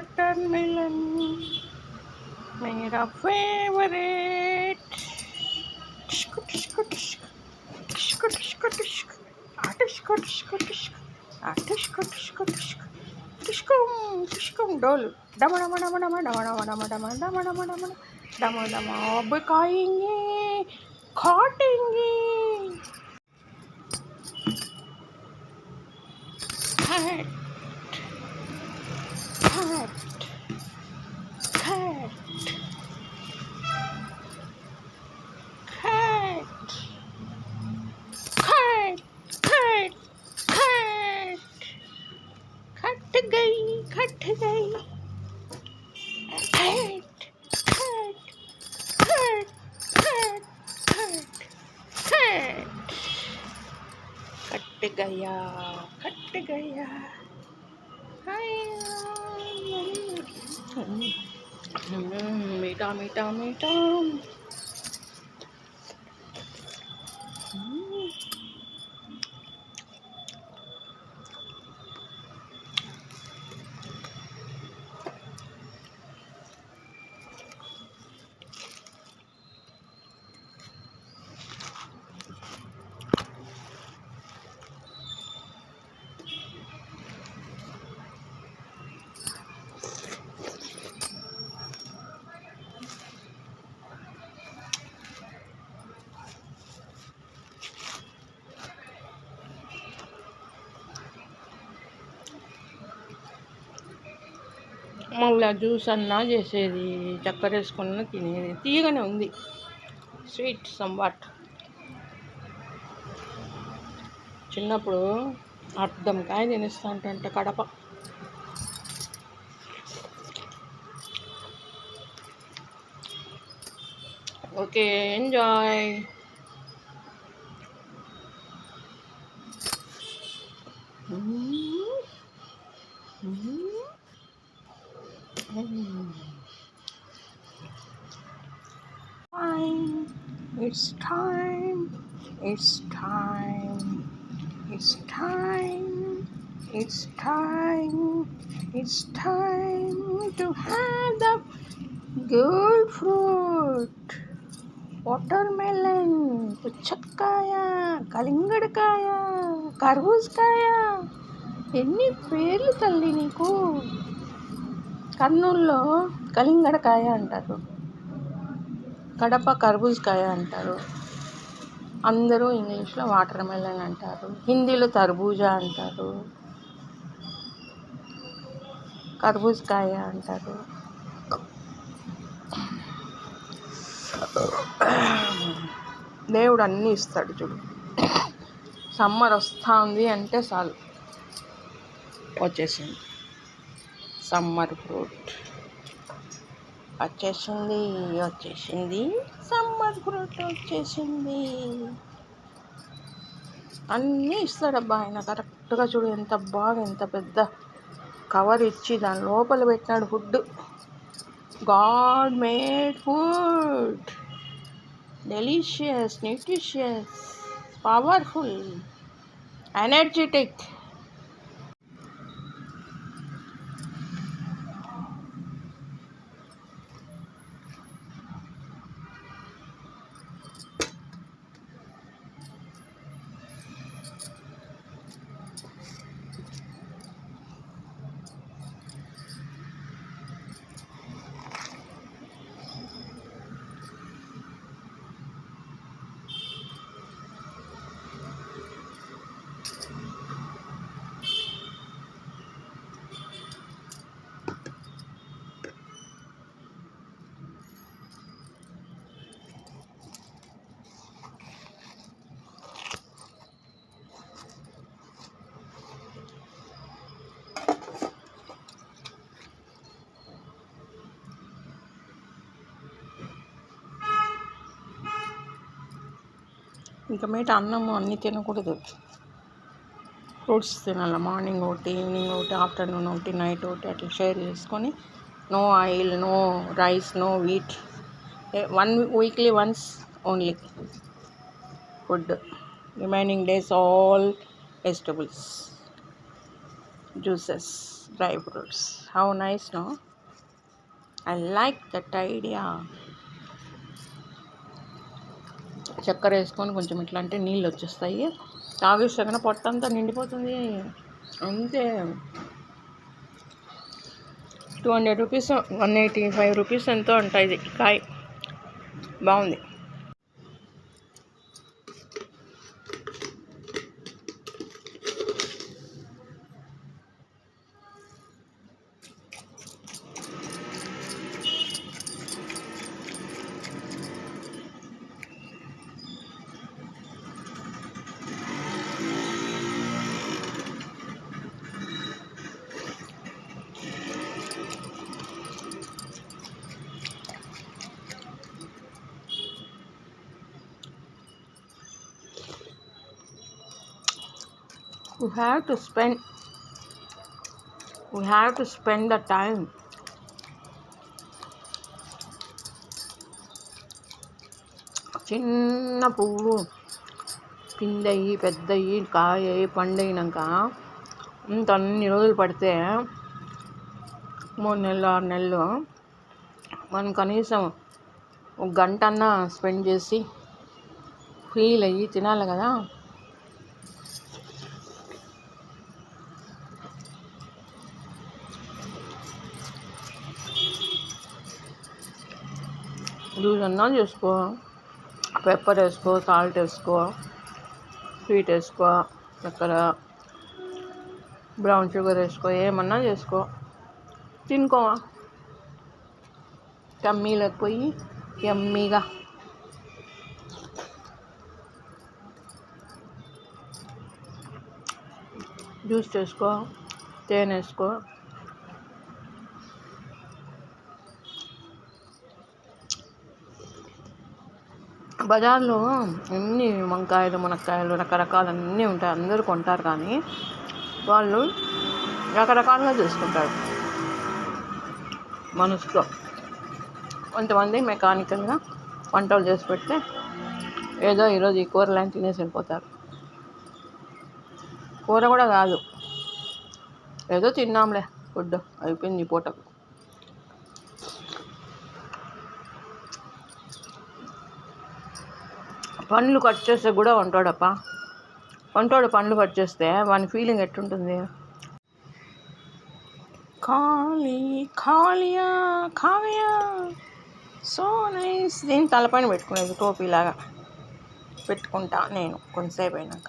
Watermelon मेरा favourite टिश्को टिश्को टिश्को टिश्को टिश्को टिश्को आ टिश्को टिश्को टिश्को आ टिश्को टिश्को टिश्को टिश्कुम टिश्कुम डोल डम डम डम डम डम डम डम डम डम डम डम डम डम अब खाएंगे खाटेंगे cat cat cat cat cat cat cat खट गई खट गई खट खट खट खट खट खट कट गया कट गया Mm-hmm. Mm-hmm. May dami, dami, dami. మళ్ళీ జ్యూస్ అన్నా చేసేది చక్కెర వేసుకున్న తినేది. తీయగానే ఉంది. స్వీట్ సంవాట్ చిన్నప్పుడు అర్థం కాయ తినేస్తా ఉంటుంట Kadapa. Okay enjoy. Fine. It's time. It's time. It's time. It's time. It's time to have the good fruit. Watermelon పుచ్చకాయ కలింగడకాయ కర్బూజకాయ ఎన్ని పేర్లు తల్లి నీకు కర్నూల్లో కలింగడకాయ అంటారు. కడప కర్బూజకాయ అంటారు. అందరూ ఇంగ్లీష్లో వాటర్ మెలన్ అంటారు. హిందీలో తర్బూజా అంటారు. కర్బూజకాయ అంటారు. దేవుడు అన్నీ ఇస్తాడు చూడు. సమ్మర్ వస్తూ ఉంది అంటే చాలు. వచ్చేసింది. Summer fruit. వచ్చేసింది వచ్చేసింది. సమ్మర్ ఫ్రూట్ వచ్చేసింది. అన్నీ ఇస్తాడబ్బా ఆయన. కరెక్ట్గా చూడు ఎంత బాగా ఎంత పెద్ద కవర్ ఇచ్చి దాని లోపల పెట్టినాడు food God made food. Delicious nutritious powerful energetic. ఇంకా మీట అన్నము అన్నీ తినకూడదు. ఫ్రూట్స్ తినాలి. మార్నింగ్ ఒకటి ఈవినింగ్ ఒకటి ఆఫ్టర్నూన్ ఒకటి నైట్ ఒకటి అట్లా షేర్ చేసుకొని no oil no rice no wheat. One weekly once only food. Remaining days all vegetables juices dry fruits. How nice no? I like that idea. చక్కెర వేసుకొని కొంచెం ఇట్లా అంటే నీళ్ళు వచ్చేస్తాయి. తాగేస్తే కన్నా పొట్టంతా నిండిపోతుంది. అంతే. Two hundred rupees one eighty five rupees ఎంతో ఉంటాయి ఇది కాయ. బాగుంది. We have to spend we have to spend the time. చిన్న పువ్వు పిందయి పెద్దయి కాయ పండైనాక ఇంత అన్ని రోజులు పడితే మూడు నెలలు ఆరు నెలలు మనం కనీసం ఒక గంట అన్నా స్పెండ్ చేసి ఫీల్ అయ్యి తినాలి కదా. జ్యూస్ అన్నా చేసుకో. పెప్పర్ వేసుకో సాల్ట్ వేసుకో స్వీట్ వేసుకో చక్కెర బ్రౌన్ షుగర్ వేసుకో ఏమన్నా చేసుకో. తినుకోవా కమ్మీలోకి పోయి ఎమ్మీగా జ్యూస్ చేసుకో తేనె వేసుకో. బజార్లో అన్ని వంకాయలు మునక్కాయలు రకరకాలు అన్నీ ఉంటాయి. అందరూ కొంటారు కానీ వాళ్ళు రకరకాలుగా చేసుకుంటారు. మనసులో కొంతమంది మెకానికల్గా వంటలు చేసి పెడితే ఏదో ఈరోజు ఈ కూరలని తినేసి వెళ్ళిపోతారు. కూర కూడా కాదు. ఏదో తిన్నాంలే ఫుడ్ అయిపోయింది ఈ పూటకు. పండ్లు కట్ చేస్తే కూడా వంటాడప్ప వంటాడు పండ్లు కట్ చేస్తే వాని ఫీలింగ్ ఎట్టుంటుంది? ఖాళీ ఖాళీయా ఖాళీయా? సో నైస్ దీని తలపైన పెట్టుకునేది టోపీలాగా పెట్టుకుంటా నేను కొంతసేపు అయినాక.